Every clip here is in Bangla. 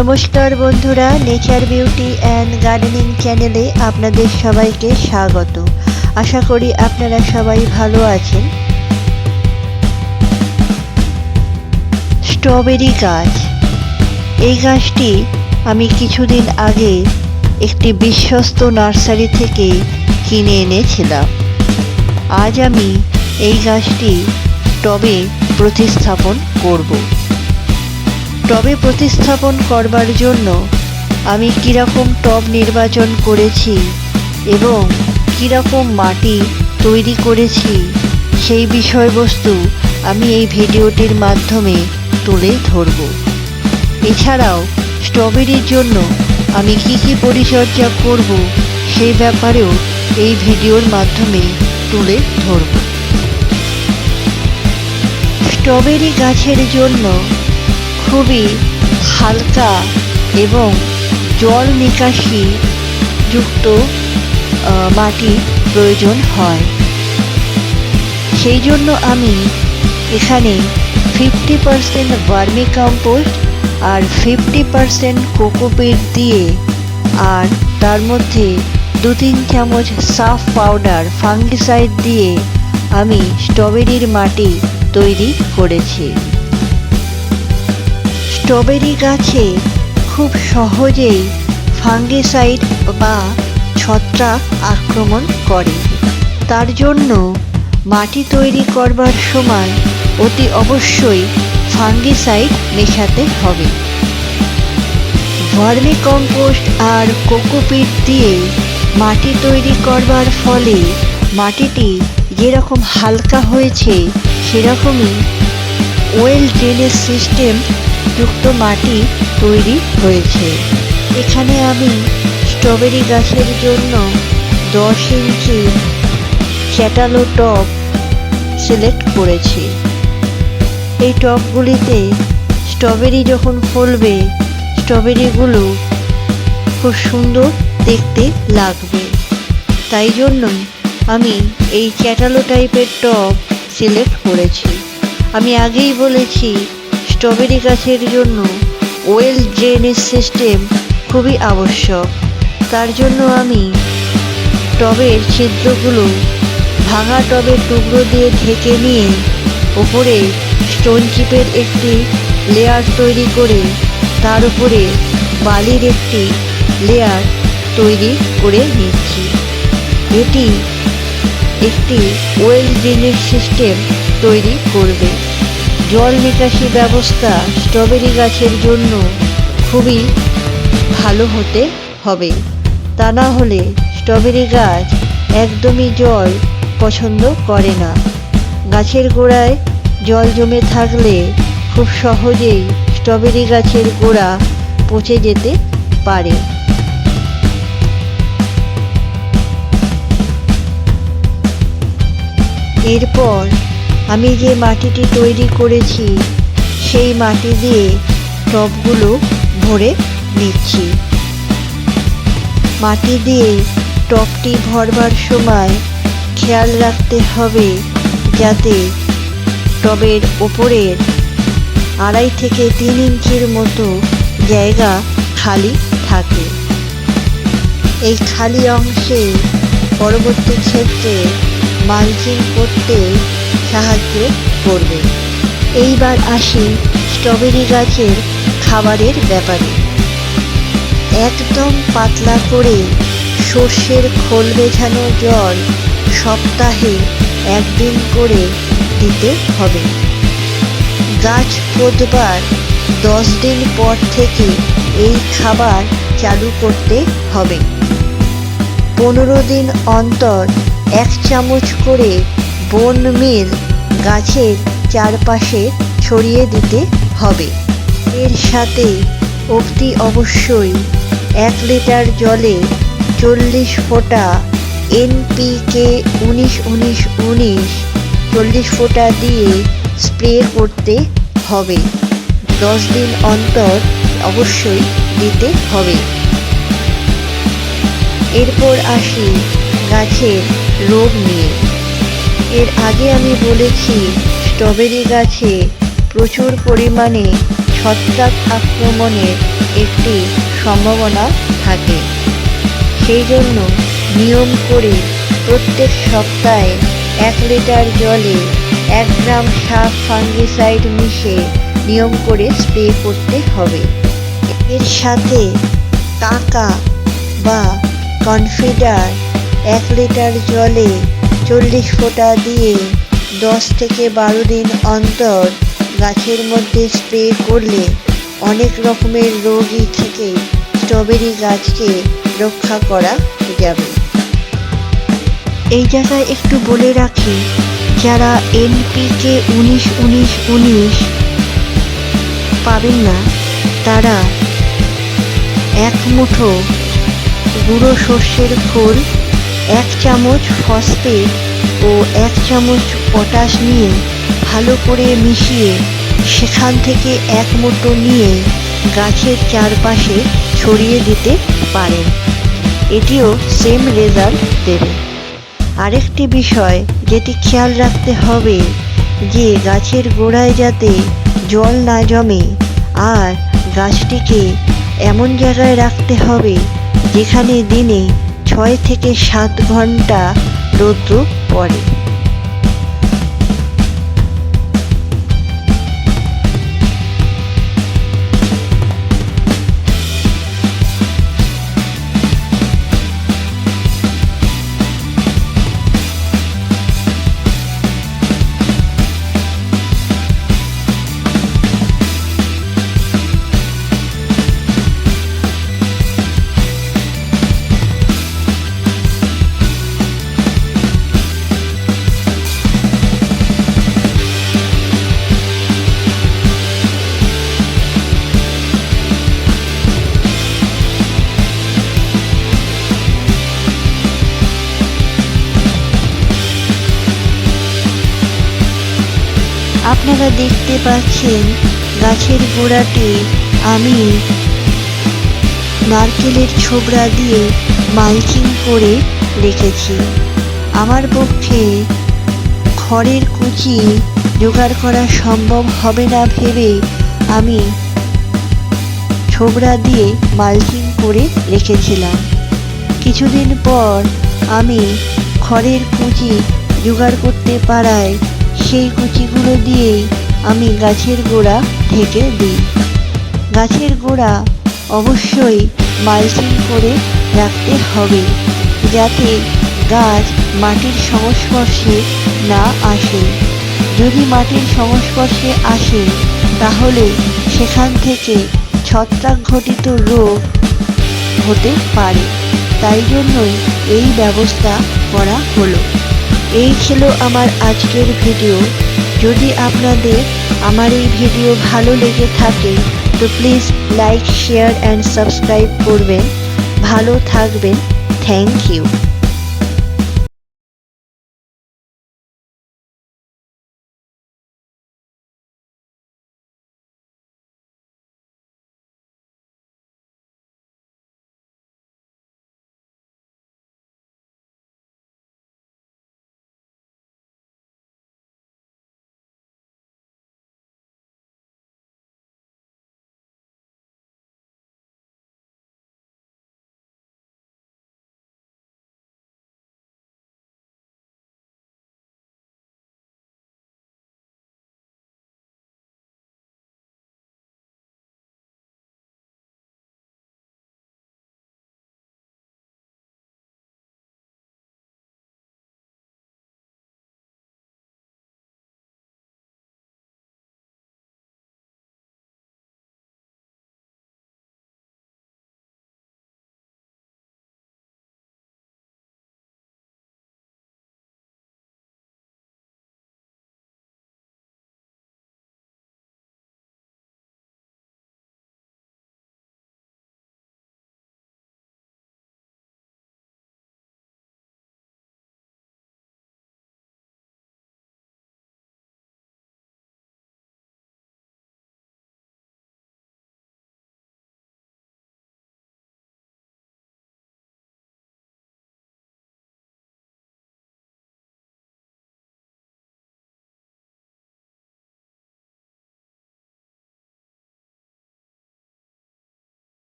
নমস্কার বন্ধুরা নেচার বিউটি অ্যান্ড গার্ডেনিং চ্যানেলে আপনাদের সবাইকে স্বাগত। আশা করি আপনারা সবাই ভালো আছেন। স্ট্রবেরি গাছ। এই গাছটি আমি কিছুদিন আগে একটি বিশ্বস্ত নার্সারি থেকে কিনে এনেছিলাম। আজ আমি এই গাছটি টবে প্রতিস্থাপন করব। টবে প্রতিস্থাপন করবার জন্য আমি কীরকম টব নির্বাচন করেছি এবং কীরকম মাটি তৈরি করেছি সেই বিষয়বস্তু আমি এই ভিডিওটির মাধ্যমে তুলে ধরব। এছাড়াও স্ট্রবেরির জন্য আমি কি কি পরিচর্যা করব সেই ব্যাপারেও এই ভিডিওর মাধ্যমে তুলে ধরব। স্ট্রবেরি গাছের জন্য খুবই হালকা এবং জল নিকাশি যুক্ত মাটি প্রয়োজন হয়। সেই জন্য আমি এখানে ফিফটি পারসেন্ট ভার্মি কম্পোস্ট আর ফিফটি পারসেন্ট কোকোপিট দিয়ে আর তার মধ্যে দু তিন চামচ সাফ পাউডার ফাঙ্গিসাইড দিয়ে আমি স্ট্রবেরির মাটি তৈরি করেছি। স্ট্রবেরি গাছে খুব সহজেই ফাঙ্গিসাইড বা ছত্রাক আক্রমণ করে। তার জন্য মাটি তৈরি করবার সময় অতি অবশ্যই ফাঙ্গিসাইড মেশাতে হবে। ভার্মি কম্পোস্ট আর কোকোপিট দিয়ে মাটি তৈরি করবার ফলে মাটিটি যেরকম হালকা হয়েছে, সেরকমই ওয়েল ড্রেনেজ সিস্টেম যুক্ত মাটি তৈরি হয়েছে। এখানে আমি স্ট্রবেরি গাছের জন্য দশ ইঞ্চি চ্যাটালো টব সিলেক্ট করেছি। এই টবগুলিতে স্ট্রবেরি যখন ফলবে, স্ট্রবেরিগুলো খুব সুন্দর দেখতে লাগবে। তাই জন্যই আমি এই চ্যাটালো টাইপের টব সিলেক্ট করেছি। আমি আগেই বলেছি স্ট্রবেরি গাছের জন্য ওয়েল ড্রেনেজ সিস্টেম খুবই আবশ্যক। তার জন্য আমি টবের ছিদ্রগুলো ভাঙা টবের টুকরো দিয়ে ঢেকে নিয়ে ওপরে স্টোন চিপের একটি লেয়ার তৈরি করে তার উপরে বালির একটি লেয়ার তৈরি করে নিচ্ছি। এটি একটি ওয়েল ড্রেনেজ সিস্টেম তৈরি করবে। জল নিকাশি ব্যবস্থা স্ট্রবেরি গাছের জন্য খুবই ভালো হতে হবে। তা না হলে স্ট্রবেরি গাছ একদমই জল পছন্দ করে না। গাছের গোড়ায় জল জমে থাকলে খুব সহজেই স্ট্রবেরি গাছের গোড়া পচে যেতে পারে। এরপর আমি যে মাটিটি তৈরি করেছি, সেই মাটি দিয়ে টবগুলো ভরে নিচ্ছি। মাটি দিয়ে টবটি ভরবার সময় খেয়াল রাখতে হবে যাতে টবের ওপরের আড়াই থেকে তিন ইঞ্চির মতো জায়গা খালি থাকে। এই খালি অংশে পরবর্তী ক্ষেত্রে মালচিং করতে সাহায্য করবে। এইবার আসি স্ট্রবেরি গাছের খাবারের ব্যাপারে। একদম পাতলা করে সর্ষের খোল বেছানো জল সপ্তাহে একদিন করে দিতে হবে। গাছ পোঁতবার দশ দিন পর থেকে এই খাবার চালু করতে হবে। পনেরো দিন অন্তর এক চামচ করে বন মিল গাছের চারপাশে ছড়িয়ে দিতে হবে। এর সাথে অবধি অবশ্যই এক লিটার জলে চল্লিশ ফোঁটা এনপিকে উনিশ উনিশ উনিশ চল্লিশ ফোঁটা দিয়ে স্প্রে করতে হবে। দশ দিন অন্তর অবশ্যই দিতে হবে। এরপর আসি গাছের রোগ নিয়ে। এর আগে আমি বলেছি, স্ট্রবেরি গাছে প্রচুর পরিমাণে ছত্রাক আক্রমণের একটি সম্ভাবনা থাকে। সেই জন্য নিয়ম করে প্রত্যেক সপ্তাহে এক লিটার জলে এক গ্রাম সাপ ফাঙ্গিসাইড মিশে নিয়ম করে স্প্রে করতে হবে। এর সাথে কাকা বা কনফিডার এক লিটার জলে চল্লিশ ফোঁটা দিয়ে দশ থেকে বারো দিন অন্তর গাছের মধ্যে স্প্রে করলে অনেক রকমের রোগই থেকে স্ট্রবেরি গাছকে রক্ষা করা যাবে। এই জায়গায় একটু বলে রাখি, যারা এনপিকে উনিশ উনিশ উনিশ পাবেন না, তারা এক মুঠো গুঁড়ো সর্ষের খোল এক চামচ ফসফেট ও এক চামচ পটাশ নিয়ে ভালো করে মিশিয়ে সেখান থেকে এক মুঠো নিয়ে গাছের চারপাশে ছড়িয়ে দিতে পারেন। এটিও সেম রেজাল্ট দেবে। আরেকটি বিষয় যেটি খেয়াল রাখতে হবে, যে গাছের গোড়ায় যাতে জল না জমে, আর গাছটিকে এমন জায়গায় রাখতে হবে যেখানে দিনে ছয় থেকে সাত ঘণ্টা রৌদ্র পড়ে। দেখতে পাচ্ছেন গাছের গোড়াটি আমি নারকেলের ছোবড়া দিয়ে মালচিং করে রেখেছি। আমার পক্ষে খড়ের কুচি জোগাড় করা সম্ভব হবে না ভেবে আমি ছোবড়া দিয়ে মালচিং করে রেখেছিলাম। কিছুদিন পর আমি খড়ের কুচি জোগাড় করতে পারায় সেই কুচিগুলো দিয়েই আমি গাছের গোড়া ঢেকে দিই। গাছের গোড়া অবশ্যই মালচিং করে রাখতে হবে, যাতে গাছ মাটির সংস্পর্শে না আসে। যদি মাটির সংস্পর্শে আসে, তাহলে সেখান থেকে ছত্রাক ঘটিত রোগ হতে পারে। তাই জন্যই এই ব্যবস্থা করা হলো। এই ছিল আমার আজকের ভিডিও। যদি আপনাদের আমার এই ভিডিও ভালো লেগে থাকে, তো please like share and subscribe করবেন। ভালো থাকবেন। থ্যাংক ইউ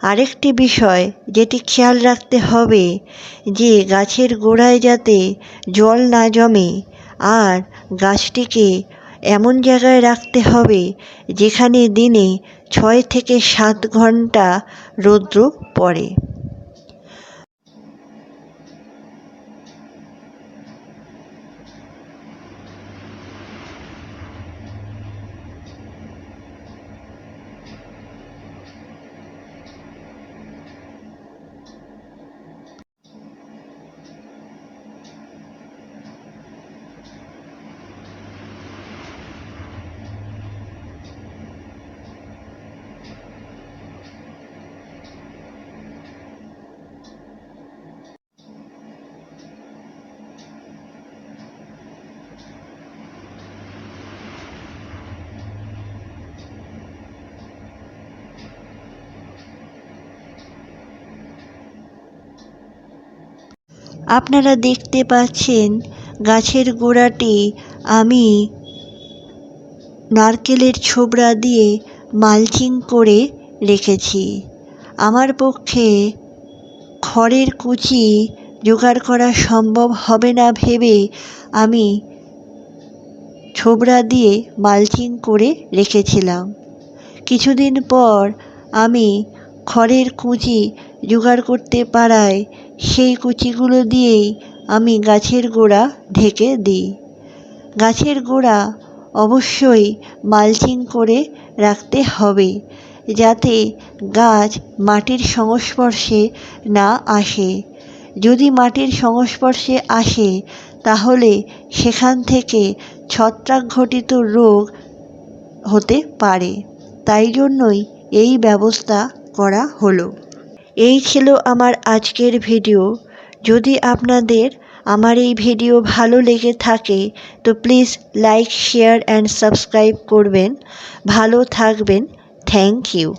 আরেকটি বিষয় যেটি খেয়াল রাখতে হবে যে গাছের গোড়ায় যাতে জল না জমে আর গাছটিকে এমন জায়গায় রাখতে হবে যেখানে দিনে ছয় থেকে সাত ঘণ্টা রৌদ্র পড়ে। আপনারা দেখতে পাচ্ছেন গাছের গোড়াটি আমি নারকেলের ছোবড়া দিয়ে মালচিং করে রেখেছি। আমার পক্ষে খড়ের কুচি জোগাড় করা সম্ভব হবে না ভেবে আমি ছোবড়া দিয়ে মালচিং করে রেখেছিলাম। কিছুদিন পর আমি খড়ের কুচি জোগাড় করতে পারায় সেই কুচিগুলো দিয়েই আমি গাছের গোড়া ঢেকে দিই। গাছের গোড়া অবশ্যই মালচিং করে রাখতে হবে যাতে গাছ মাটির সংস্পর্শে না আসে। যদি মাটির সংস্পর্শে আসে, তাহলে সেখান থেকে ছত্রাক ঘটিত রোগ হতে পারে। তাই জন্যই এই ব্যবস্থা করা হলো। এই ছিল আমার আজকের ভিডিও। যদি আপনাদের আমার এই ভিডিও ভালো লেগে থাকে, তো please like share and subscribe করবেন। ভালো থাকবেন। Thank you